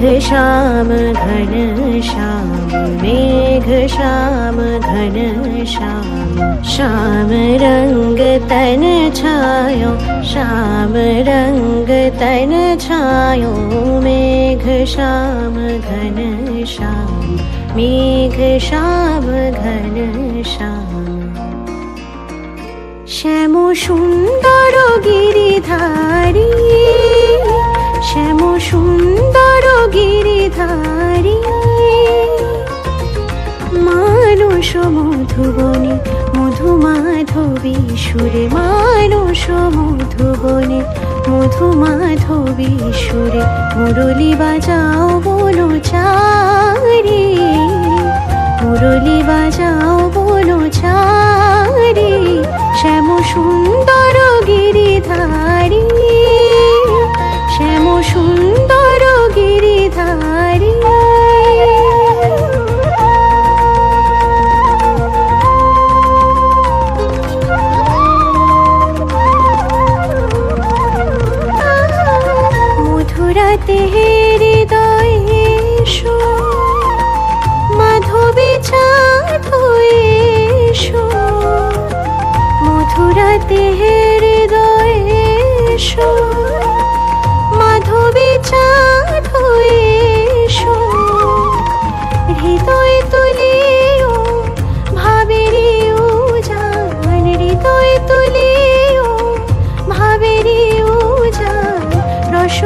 श्यामघन घनश्याम मेघ श्या घन श्या श्याम रङ्ग तन छायो मेघ श्याम घन श्या मेघ श्यामघन घनश्याम श्यामो। सुन्दर गिरि মধুবনে মধু মাধবী সুরে মানুষ মধুবনে মধু মাধবী সুরে মুরলি বাজাও বলো চারি, মুরলি বাজাও বলো চারি শ্যাম সুন্দর রাতে হৃদয় এসো। মাধবী চাঁদ এসো। মধুরাতে হৃদয় এসো। মাধবী চাঁদ এসো। হৃদয় তুলিও ভাবেরি উজান। হৃদয় তুলিও ভাবেরি উজান। রস